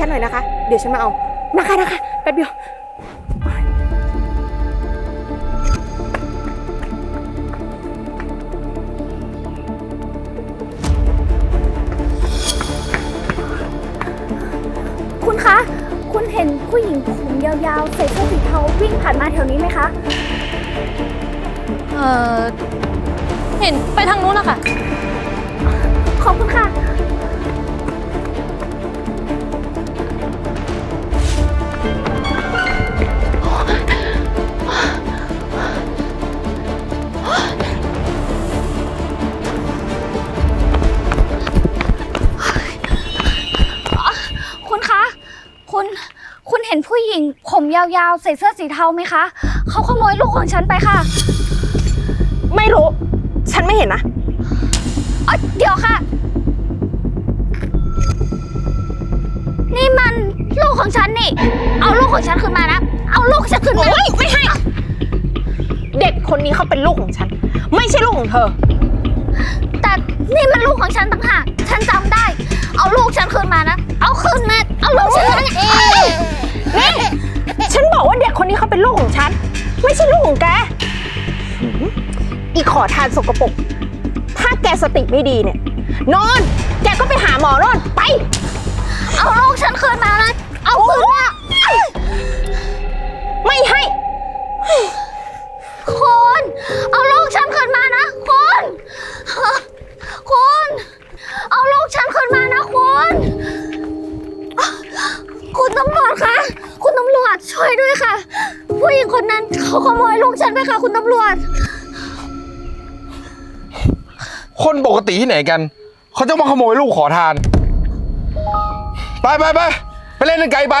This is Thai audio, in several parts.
ฉันหน่อยนะคะ เดี๋ยวฉันมาเอา นะคะนะคะแป๊บเดียวคุณคะ คุณเห็นผู้หญิงผมยาวๆ ใส่เสื้อสีเทาวิ่งผ่านมาแถวนี้ไหมคะ เอ่อเห็นไปทางนู้นนะคะขอบคุณค่ะาวๆ ใส่เสื้อสีเทาไหมคะ เขาขโมยลูกของฉันไปค่ะไม่รู้ ฉันไม่เห็นนะ เอ้ยเดี๋ยวค่ะ นี่มันลูกของฉันนี่ เอาลูกของฉันคืนมานะ เอาลูกฉันคืนมา โอ๊ยไม่ให้ เด็กคนนี้เขาเป็นลูกของฉัน ไม่ใช่ลูกของเธอ แต่นี่มันลูกของฉันต่างหาก ฉันจำได้ เอาลูกฉันคืนมานะ เอาคืนมา เอาลูกฉันคืนมานี่ ฉันบอกว่าเด็กคนนี้เขาเป็นลูกของฉัน ไม่ใช่ลูกของแก อีขอทานสกปรก ถ้าแกสติไม่ดีเนี่ย นอน แกก็ไปหาหมอนอ ติที่ไหนกัน เขาจะมาขโมยลูกขอทาน ไปไปไปไปเล่นกันไกลไป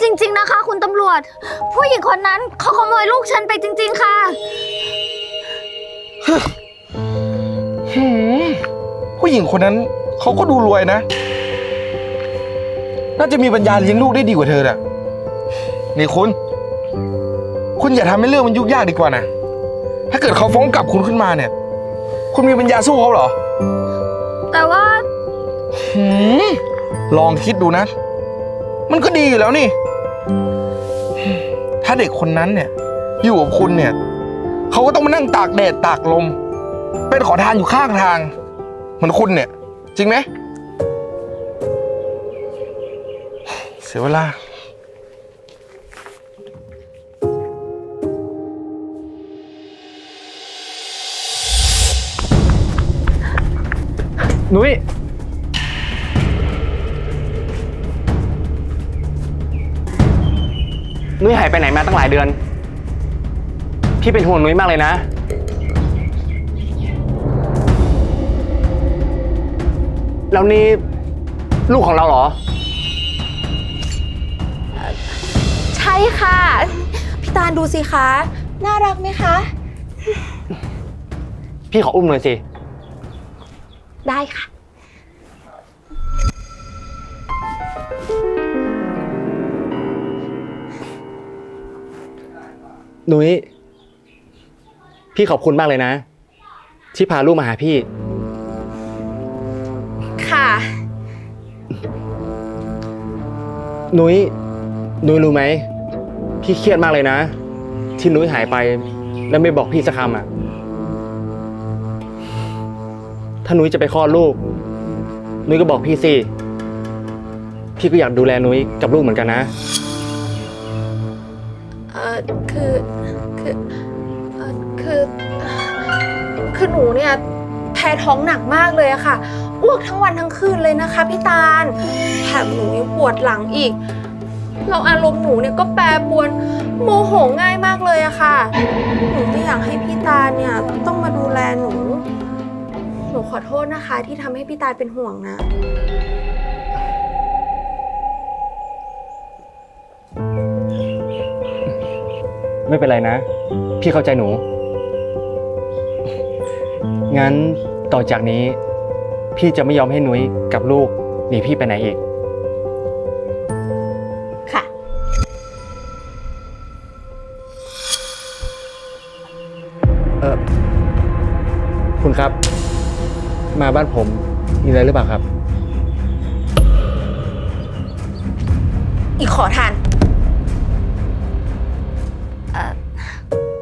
จริง ๆ นะคะ คุณตำรวจ ผู้หญิงคนนั้นเขาขโมยลูกฉันไปจริง ๆ ค่ะ หืมผู้หญิงคนนั้นเขาก็ดูรวยนะ น่าจะมีปัญญาเลี้ยงลูกได้ดีกว่าเธอน่ะ นี่คุณ คุณอย่าทำให้เรื่องมันยุ่งยากดีกว่านะ ถ้าเกิดเขาฟ้องกลับคุณขึ้นมาเนี่ย คุณมีปัญญาสู้เขาเหรอ แต่ว่า หืมลองคิดดูนะ มันก็ดีอยู่แล้วนี่ ถ้าเด็กคนนั้นเนี่ย อยู่กับคุณเนี่ย เขาก็ต้องมานั่งตากแดดตากลม เป็นขอทานอยู่ข้างทาง เหมือนคุณเนี่ย จริงไหมเสียเวลา นุ้ยนุ้ยหายไปไหนมาตั้งหลายเดือน พี่เป็นห่วงนุ้ยมากเลยนะ แล้วนี่ลูกของเราเหรอ ใช่ค่ะ พี่ตาลดูสิคะ น่ารักไหมคะ พี่ขออุ้มหน่อยสิ ได้ค่ะ นุ้ยพี่ขอบคุณมากเลยนะ ที่พาลูกมาหาพี่ ค่ะ นุ้ยนุ้ยรู้ไหม พี่เครียดมากเลยนะ ที่นุ้ยหายไปแล้วไม่บอกพี่สักคำอะ ถ้านุ้ยจะไปคลอดลูก นุ้ยก็บอกพี่สิ พี่ก็อยากดูแลนุ้ยกับลูกเหมือนกันนะ เออคือคือเออคือคือหนูเนี่ยแพ้ท้องหนักมากเลยอะค่ะอ้วกทั้งวันทั้งคืนเลยนะคะพี่ตาลแถมหนูยังปวดหลังอีก เราอารมณ์หนูเนี่ยก็แปรปรวนโมโหง่ายมากเลยอะค่ะ หนูไม่อยากให้พี่ตาลเนี่ยต้องมาดูแลหนู นูขอโทษนะคะ ที่ทำให้พี่ตาลเป็นห่วงนะ ไม่เป็นไรนะ พี่เข้าใจหนู งั้นต่อจากนี้ พี่จะไม่ยอมให้นุ้ยกับลูกหนีพี่ไปไหนอีก ค่ะ เออคุณครับ มาบ้านผมมีอะไรหรือเปล่าครับ อีกขอทาน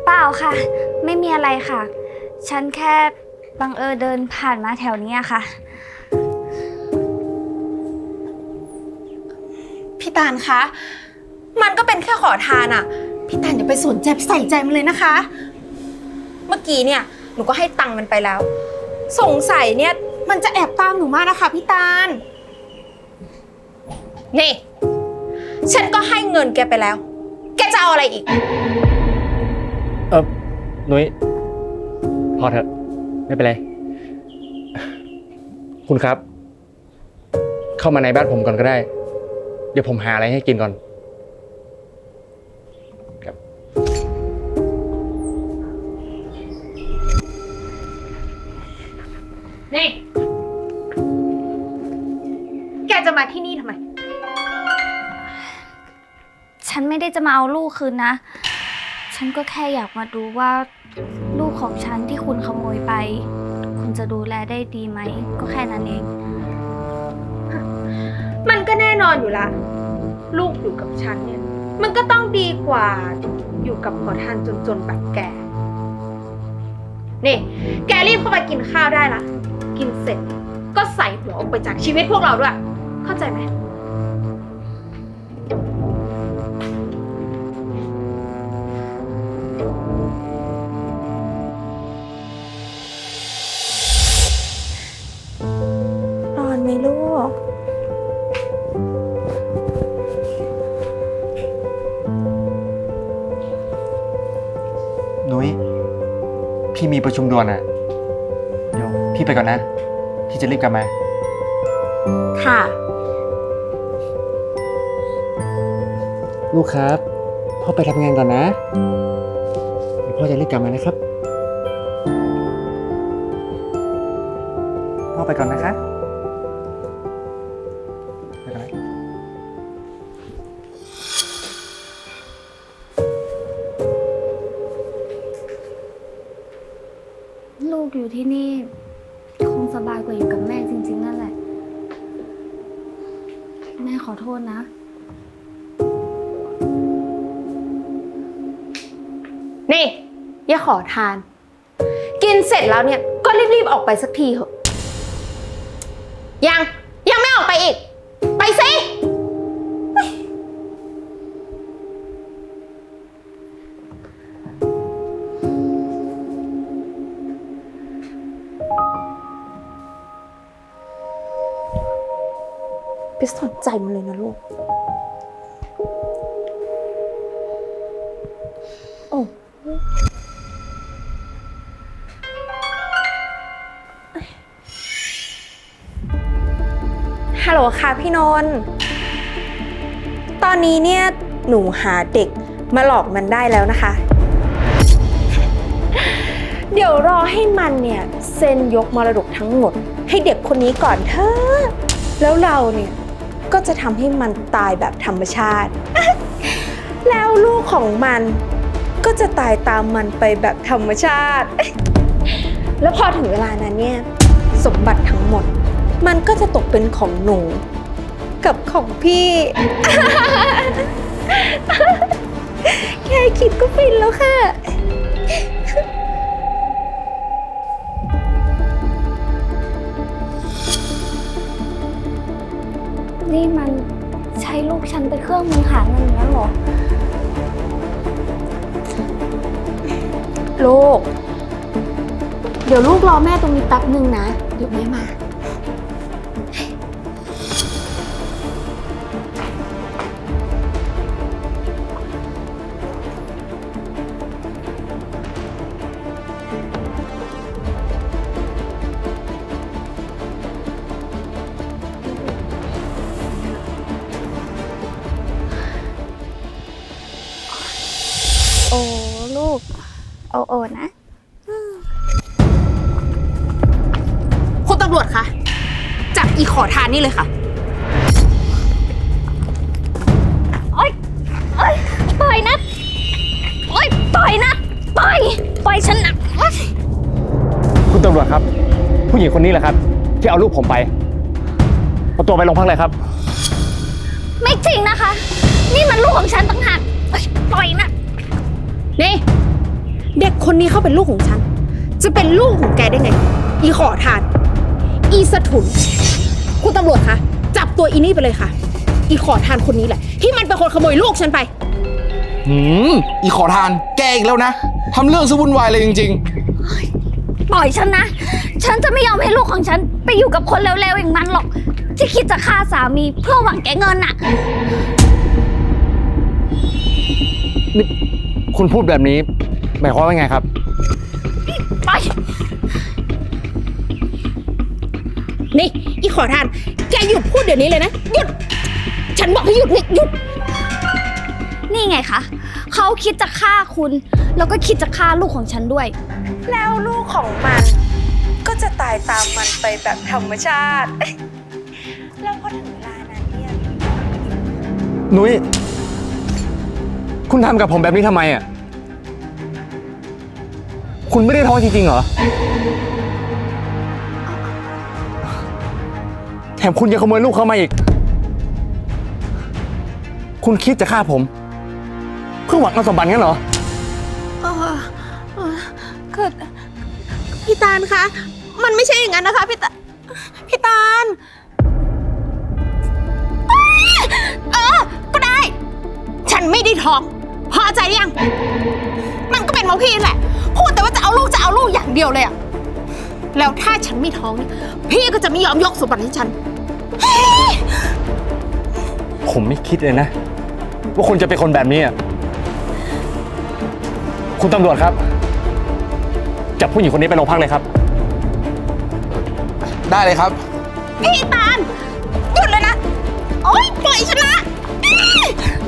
เปล่าค่ะ ไม่มีอะไรค่ะ ฉันแค่บังเอิญเดินผ่านมาแถวนี้อะค่ะ พี่ตาลคะ มันก็เป็นแค่ขอทานอะพี่ตาลอย่าไปสนใจใส่ใจมันเลยนะคะ เมื่อกี้เนี่ย หนูก็ให้ตังค์มันไปแล้ว สงสัยเนี่ย มันจะแอบตามหนูมากนะคะพี่ตาล นี่ ฉันก็ให้เงินแกไปแล้ว แกจะเอาอะไรอีก เออนุ้ยพอเถอะไม่เป็นไร คุณครับ เข้ามาในบ้านผมก่อนก็ได้ เดี๋ยวผมหาอะไรให้กินก่อน มาที่นี่ทำไม ฉันไม่ได้จะมาเอาลูกคืนนะ ฉันก็แค่อยากมาดูว่า ลูกของฉันที่คุณขโมยไป คุณจะดูแลได้ดีไหม ก็แค่นั้นเอง มันก็แน่นอนอยู่ละ ลูกอยู่กับฉันเนี่ย มันก็ต้องดีกว่าอยู่กับขอทานจนๆแบบแก นี่ แกรีบเข้าไปกินข้าวได้ละ กินเสร็จก็ใส่หัวออกไปจากชีวิตพวกเราด้วย เข้าใจไหมนอนไหมลูก นุ้ย พี่มีประชุมด่วนอะ เดี๋ยวพี่ไปก่อนนะ พี่จะรีบกลับมา ลูกครับ พ่อไปทำงานก่อนนะเดี๋ยวพ่อจะรีบกลับมานะครับ พ่อไปก่อนนะคะไปก่อนนะลูกอยู่ที่นี่ คงสบายกว่าอยู่กับแม่จริง ๆ นั่นแหละ แม่ขอโทษนะ นี่อย่าขอทาน กินเสร็จแล้วเนี่ยก็รีบๆออกไปสักทีเถอะ ยัง ยังไม่ออกไปอีก ไปสิไปสนใจมันเลยนะลูก โอ้ ฮัลโหลค่ะพี่นนท์ตอนนี้เนี่ยหนูหาเด็กมาหลอกมันได้แล้วนะคะ เดี๋ยวรอให้มันเนี่ยเซ็นยกมรดกทั้งหมด ให้เด็กคนนี้ก่อนเถอะแล้วเราเนี่ยก็จะทำให้มันตายแบบธรรมชาติ แล้วลูกของมัน ก็จะตายตามมันไปแบบธรรมชาติ แล้วพอถึงเวลานั้นเนี่ย สมบัติทั้งหมด มันก็จะตกเป็นของหนู กับของพี่ แค่คิดก็ฟินแล้วค่ะ นี่มันใช้ลูกฉันเป็นเครื่องมือหาเงินอย่างนั้นเหรอ ลูก เดี๋ยวลูกรอแม่ตรงนี้แป๊บหนึ่งนะ เดี๋ยวแม่มา นนี่เลยค่ะโอ๊ยโอ๊ยปล่อยนะโอ๊ยปล่อยนะปล่อยปล่อยฉันนะโอ๊ยคุณตำรวจครับ ผู้หญิงคนนี้แหละครับ ที่เอาลูกผมไปเอาตัวไปโรงพักเลยครับ ไม่จริงนะคะ นี่มันลูกของฉันต่างหากโอ๊ยปล่อยนะนี่ เด็กคนนี้เขาเป็นลูกของฉัน จะเป็นลูกของแกได้ไง อีขอทาน อีสถุน คุณตำรวจคะจับตัวอีนี่ไปเลยค่ะ อีขอทานคนนี้แหละ ที่มันเป็นคนขโมยลูกฉันไป หืมอีขอทาน แกอีกแล้วนะ ทำเรื่องซะวุ่นวายเลยจริง ปล่อยฉันนะ ฉันจะไม่ยอมให้ลูกของฉันไปอยู่กับคนเลวๆอย่างมันหรอก ที่คิดจะฆ่าสามีเพื่อหวังแกเงินน่ะนี่คุณพูดแบบนี้ หมายความว่าไงครับ นี่ อีขอทาน แกหยุดพูดเดี๋ยวนี้เลยนะ หยุด ฉันบอกให้หยุดนี่หยุด นี่ไงคะเขาคิดจะฆ่าคุณ แล้วก็คิดจะฆ่าลูกของฉันด้วย แล้วลูกของมัน ก็จะตายตามมันไปแบบธรรมชาติ แล้วพอถึงเวลานั้นเนี่ยนุ้ย คุณทำกับผมแบบนี้ทำไมอะ คุณไม่ได้ท้องจริงๆเหรอ ถมคุณยังขโมยลูกเขามาอีก คุณคิดจะฆ่าผม เพื่อหวังเอาสมบัติงั้นเหรอ เออเออคือพี่ตาลคะ มันไม่ใช่อย่างนั้นนะคะพี่ตาพี่ตาลเออ ก็ได้ ฉันไม่ได้ท้อง พอใจยัง มันก็เป็นเพราะพี่แหละ พูดแต่ว่าจะเอาลูกจะเอาลูกอย่างเดียวเลยอะแล้วถ้าฉันไม่ท้องเนี่ยพี่ก็จะไม่ยอมยกสมบัติให้ฉัน ผมไม่คิดเลยนะ ว่าคุณจะเป็นคนแบบนี้อะคุณตำรวจครับ จับผู้หญิงคนนี้ไปโรงพักเลยครับๆได้เลยครับ พี่ตาลหยุดเลยนะ โอ๊ยปล่อยฉันนะ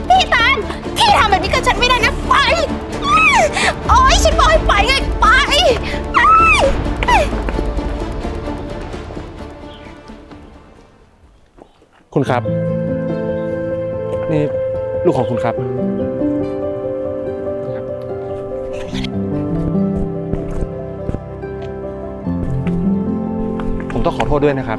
พี่ตาลพี่ทำแบบนี้กับฉันไม่ได้นะ ครับ นี่ลูกของคุณครับ ผมต้องขอโทษด้วยนะครับ